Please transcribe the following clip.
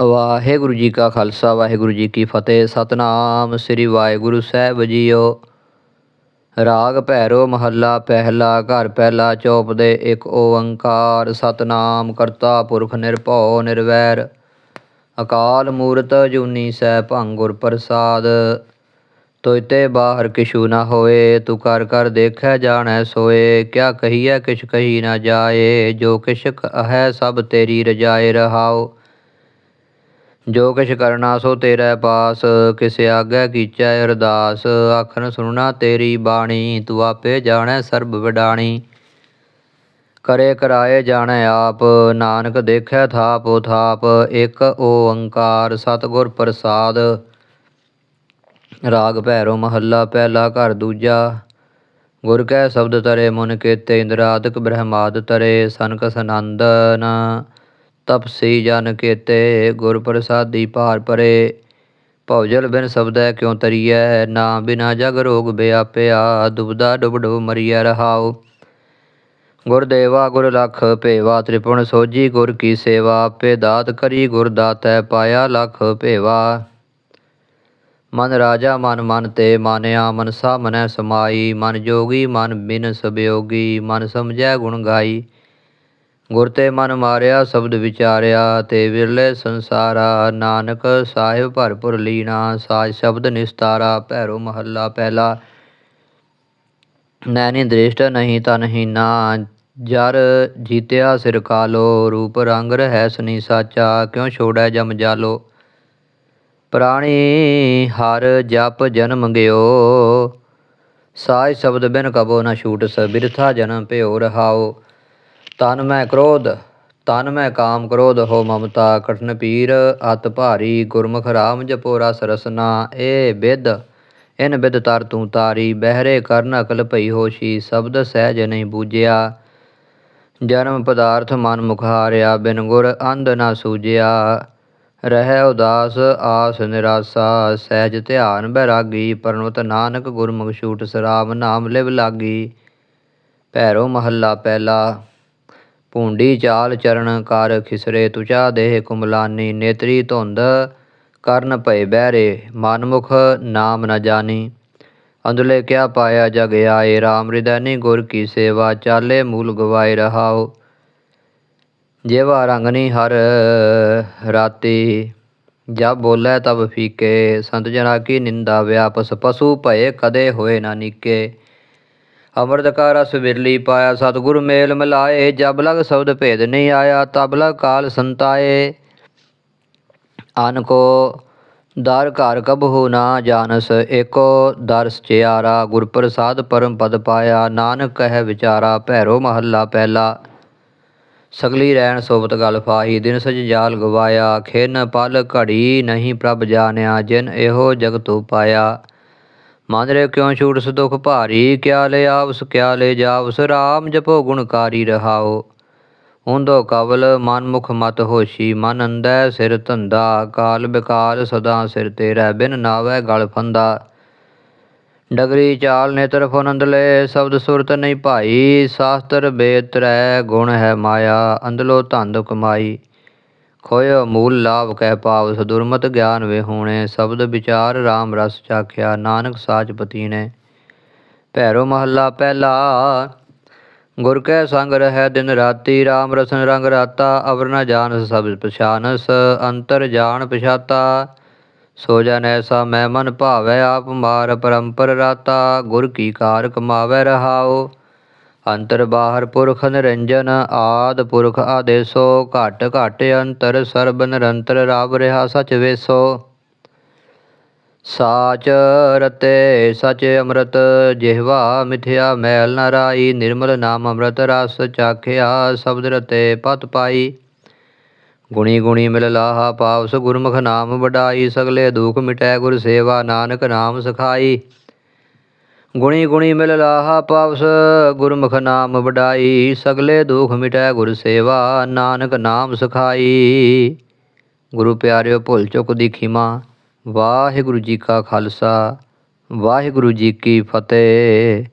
ਵਾਹਿਗੁਰੂ ਜੀ ਕਾ ਖਾਲਸਾ, ਵਾਹਿਗੁਰੂ ਜੀ ਕੀ ਫਤਿਹ। ਸਤਨਾਮ ਸ੍ਰੀ ਵਾਹਿਗੁਰੂ ਸਾਹਿਬ ਜੀਓ। ਰਾਗ ਭੈਰੋ ਮਹੱਲਾ, ਪਹਿਲਾ ਘਰ, ਪਹਿਲਾ ਚੌਪ ਦੇ ਇੱਕ ਓੰਕਾਰ। ਸਤਨਾਮ ਕਰਤਾ ਪੁਰਖ ਨਿਰਭਉ ਨਿਰਵੈਰ। ਅਕਾਲ ਮੂਰਤ ਜੂਨੀ ਸੈ ਭੰਗੁਰ ਪ੍ਰਸਾਦ। ਤੋਇ ਤੇ ਬਾਹਰ ਕਿਛੂ ਨਾ ਹੋਏ, ਤੂੰ ਕਰ ਕਰ ਦੇਖੈ ਜਾਣੈ ਸੋਏ। ਕਿਆ ਕਹੀਐ ਕਿਛ ਕਹੀ ਨਾ ਜਾਏ, ਜੋ ਕਿਛ ਹੈ ਸਭ ਤੇਰੀ ਰਜਾਏ ਰਹਾਓ ਜੋ ਕਿਛ ਕਰਨਾ ਸੋ ਤੇਰੇ ਪਾਸ, ਕਿਸੇ ਆਗੇ ਕੀਚੈ ਅਰਦਾਸ। ਆਖਣ ਸੁਣਨਾ ਤੇਰੀ ਬਾਣੀ, ਤੂੰ ਆਪੇ ਜਾਣੈ ਸਰਬ ਵਿਡਾਣੀ। ਕਰੇ ਕਰਾਏ ਜਾਣੈ ਆਪ, ਨਾਨਕ ਦੇਖੈ ਥਾਪ ਥਾਪ ਇੱਕ ਓੰਕਾਰ ਸਤਿਗੁਰ ਪ੍ਰਸਾਦ। ਰਾਗ ਭੈਰੋ ਮਹੱਲਾ ਪਹਿਲਾ ਘਰ ਦੂਜਾ। ਗੁਰ ਕੈ ਸ਼ਬਦ ਤਰੇ, ਮਨ ਕੇਤੇ ਇੰਦਰਾਦਿਕ ਬ੍ਰਹਮਾਦ ਤਰੇ, ਸਨਕ ਸਨੰਦਨ। ਤਪਸੀ ਜਨ ਕੇਤੇ, ਗੁਰ ਪ੍ਰਸਾਦੀ ਭਾਰ ਪਰੇ। ਭਉਜਲ ਬਿਨ ਸ਼ਬਦੈ ਕਿਉ ਤਰੀਐ? ਨਾ ਬਿਨਾ ਜਗ ਰੋਗ ਬਿਆਪਿਆ, ਦੁਬਦਾ ਡੁਬ ਡੁਬ ਮਰੀਐ ਰਹਾਉ। ਗੁਰ ਦੇਵਾ, ਗੁਰ ਲਖ, ਭੇਵਾ ਤ੍ਰਿਪੁਣ ਸੋਜੀ ਗੁਰ ਕੀ ਸੇਵਾ? ਆਪੇ ਦਾਤ ਕਰੀ, ਗੁਰ ਦਾਤੈ ਪਾਇਆ ਲਖ, ਭੇਵਾ। ਮਨ ਰਾਜਾ, ਮਨ ਮਨ ਤੇ ਮਾਨਿਆ, ਮਨਸਾ ਮਨੈ ਸਮਾਈ। ਮਨ ਜੋਗੀ, ਮਨ ਬਿਨ ਸਬਯੋਗੀ ਮਨ ਸਮਝੈ ਗੁਣ ਗਾਈ। ਗੁਰ ਤੇ ਮਨ ਮਾਰਿਆ, ਸ਼ਬਦ ਵਿਚਾਰਿਆ ਤੇ ਵਿਰਲੇ ਸੰਸਾਰਾ, ਨਾਨਕ ਸਾਹਿਬ ਭਰਪੁਰ ਲੀਣਾ ਸਾਜ ਸ਼ਬਦ ਨਿਸਤਾਰਾ, ਭੈਰੋ ਮਹੱਲਾ ਪਹਿਲਾ। ਨੈਣੀ ਦ੍ਰਿਸ਼ਟ, ਨਹੀਂ ਤਨਹੀਨਾ ਜਰ ਜੀਤਿਆ ਸਿਰ ਕਾਲੋ, ਰੂਪ ਰੰਗ ਰਹਿ ਸਨੀ ਸਾਚਾ, ਕਿਉ ਛੋੜੈ ਜਮ ਜਾਲੋ? ਪ੍ਰਾਣੀ ਹਰ ਜਪ ਜਨਮ ਗਿਓ, ਸਾਜ ਸ਼ਬਦ ਬਿਨ ਕਬੋ ਨਾ ਛੂਟ ਸਬਿਰਥਾ ਜਨਮ ਭਿਓ ਰਹਾਓ ਤਨ ਮੈਂ ਕ੍ਰੋਧ, ਤਨ ਮੈਂ ਕਾਮ ਕ੍ਰੋਧ, ਹੋ ਮਮਤਾ ਕਠਨ ਪੀਰ, ਅਤ ਭਾਰੀ ਗੁਰਮੁਖ ਰਾਮ ਜਪੋ ਰਸ ਰਸਨਾ, ਏ ਬਿਦ, ਇਨ ਬਿਦ ਤਰ ਤੂੰ ਤਾਰੀ, ਬਹਿਰੇ ਕਰਨ ਅਕਲ ਭਈ ਹੋਸ਼ੀ, ਸ਼ਬਦ ਸਹਿਜ ਨਹੀਂ ਬੂਝਿਆ। ਜਨਮ ਪਦਾਰਥ ਮਨ ਮੁਖਹਾਰਿਆ ਬਿਨ ਗੁਰ ਅੰਧ ਨਾ ਸੂਝਿਆ। ਰਹਿ ਉਦਾਸ, ਆਸ ਨਿਰਾਸਾ, ਸਹਿਜ ਧਿਆਨ ਬੈਰਾਗੀ ਪਰਨਵਤ ਨਾਨਕ ਗੁਰਮੁਖ ਛੂਟ ਸਰਾਮ ਨਾਮ ਲਿਵ ਲਾਗੀ। ਭੈਰੋ ਮਹੱਲਾ ਪਹਿਲਾ। ਭੂੰਡੀ ਚਾਲ ਚਰਨ ਕਰ ਖਿਸਰੇ ਤੁਚਾ ਦੇਹ ਕੁਮਲਾਨੀ ਨੇਤਰੀ ਧੁੰਦ ਕਰਨ ਭਏ ਬਹਿਰੇ, ਮਨਮੁਖ ਨਾਮ ਨ ਜਾਣੀ। ਅੰਦਲੇ ਕਿਆ ਪਾਇਆ ਜਗ ਆਏ RAM ਹਿਰਦੈਨੀ ਗੁਰ ਕੀ ਸੇਵਾ, ਚਾਲੇ ਮੂਲ ਗਵਾਏ ਰਹਾਓ ਜੇਵਾ ਰੰਗਨੀ ਹਰ ਰਾਤੀ, ਜਬ ਬੋਲੇ ਤਬ ਫੀਕੇ। ਸੰਤ ਜਨਾ ਕੀ ਨਿੰਦਾ, ਵਿਆਪਸ ਪਸ਼ੂ ਭਏ ਕਦੇ ਹੋਏ ਨਾ ਨੀਕੇ। ਅੰਮ੍ਰਿਤ ਕਾ ਰਸ ਵਿਰਲੀ ਪਾਇਆ ਸਤਿਗੁਰ ਮੇਲ ਮਿਲਾਏ, ਜਬ ਲਗ ਸ਼ਬਦ ਭੇਦ ਨਹੀਂ ਆਇਆ, ਤਬ ਲਗ ਕਾਲ ਸੰਤਾਏ। ਅਨ ਕੋ ਦਰ ਘਰ ਕਬਹੁ ਨਾ ਜਾਣਸ, ਏਕੋ ਦਰ ਸਚਿਆਰਾ ਗੁਰ ਪ੍ਰਸਾਦ ਪਰਮ ਪਦ ਪਾਇਆ, ਨਾਨਕ ਕਹਿ ਵਿਚਾਰਾ, ਭੈਰੋ ਮਹੱਲਾ ਪਹਿਲਾ। ਸਗਲੀ ਰਹਿਣ ਸੋਬਤ ਗਲ ਫਾਹੀ, ਦਿਨ ਸਜ ਜਾਲ ਗਵਾਇਆ, ਖਿਨ ਪਲ ਘੜੀ ਨਹੀਂ ਪ੍ਰਭ ਜਾਣਿਆ, ਜਿਨ ਇਹੋ ਜਗਤੁ ਪਾਇਆ। ਮਨ ਰੇ ਕਿਉ ਛੂਟ ਦੁਖ ਭਾਰੀ? ਕਿਆ ਲੈ ਆਵਸ, ਕਿਆ ਲੈ ਜਾਵਸ? ਰਾਮ ਜਪੋ ਗੁਣਕਾਰੀ ਰਹਾਓ। ਹੁੰਦੋ ਕਵਲ ਮਨ ਮੁਖ ਮਤ ਹੋਸ਼ੀ, ਮਨ ਅੰਦੈ ਸਿਰ ਧੰਦਾ। ਕਾਲ ਬਿਕਾਲ ਸਦਾ ਸਿਰ ਤੇਰਾ, ਬਿਨ ਨਾਵੈ ਗਲ ਫੰਦਾ। ਡਗਰੀ ਚਾਲ ਨੇਤਰ ਫਨੰਦ ਲੈ, ਸ਼ਬਦ ਸੁਰਤ ਨਹੀਂ ਭਾਈ। ਸ਼ਾਸਤਰ ਬੇਤਰੈ ਗੁਣ ਹੈ ਮਾਇਆ ਅੰਦਲੋ ਧੰਦ ਕਮਾਈ। ਖੋਇ ਮੂਲ ਲਾਭ ਕਹਿ ਪਾਵ, ਸਦੁਰਮਤ ਗਿਆਨ ਵੇ ਹੋਣੇ, ਸ਼ਬਦ ਵਿਚਾਰ RAM ਰਸ ਚਾਖਿਆ, ਨਾਨਕ ਸਾਚ ਪਤੀ ਨੇ। ਭੈਰੋ ਮਹੱਲਾ ਪਹਿਲਾ, ਗੁਰ ਕੈ ਸੰਗ ਰਹਿ ਦਿਨ ਰਾਤੀ RAM ਰਸਨ ਰੰਗ ਰਾਤਾ, ਅਵਰ ਨ ਜਾਣ ਸਭ ਪਛਾਨਸ, ਅੰਤਰ ਜਾਣ ਪਛਾਤਾ। ਸੋ ਜਨ ਐਸਾ ਮੈਂ ਮਨ ਭਾਵੈ, ਆਪ ਮਾਰ ਪਰੰਪਰ ਰਾਤਾ, ਗੁਰ ਕੀ ਕਾਰ ਕਮਾਵੈ ਰਹਾਓ ਅੰਤਰ ਬਾਹਰ ਪੁਰਖ ਨਿਰੰਜਨ, ਆਦ ਪੁਰਖ ਆਦੇਸੋ, ਘਟ ਘਟ ਅੰਤਰ ਸਰਬ ਨਿਰੰਤਰ ਰਾਵ ਰਿਹਾ ਸਚ ਵੇਸੋ। ਸਾਚ ਰਤੇ ਸਚ ਅੰਮ੍ਰਿਤ, ਜਿਹਵਾ ਮਿਥਿਆ ਮੈਲ ਨ ਰਾਈ, ਨਿਰਮਲ ਨਾਮ ਅੰਮ੍ਰਿਤ ਰਸ ਚਾਖਿਆ ਸ਼ਬਦ ਰਤੇ ਪਤ ਪਾਈ। ਗੁਣੀ ਗੁਣੀ ਮਿਲ ਲਾਹਾ ਪਾਵਸ ਗੁਰਮੁਖ ਨਾਮ ਵਡਾਈ, ਸਗਲੇ ਦੁਖ ਮਿਟੈ ਗੁਰ ਸੇਵਾ ਨਾਨਕ ਨਾਮ ਸਖਾਈ। ਗੁਣੀ ਗੁਣੀ ਮਿਲ ਲਾਹਾ ਪਾਵਸ, ਗੁਰਮੁਖ ਨਾਮ ਵਡਾਈ, ਸਗਲੇ ਦੁਖ ਮਿਟੈ ਗੁਰ ਸੇਵਾ, ਨਾਨਕ ਨਾਮ ਸਖਾਈ। ਗੁਰੂ ਪਿਆਰਿਓ, ਭੁੱਲ ਚੁੱਕ ਦੀ ਖਿਮਾ, ਵਾਹਿਗੁਰੂ ਜੀ ਕਾ ਖਾਲਸਾ, ਵਾਹਿਗੁਰੂ ਜੀ ਕੀ ਫਤਿਹ।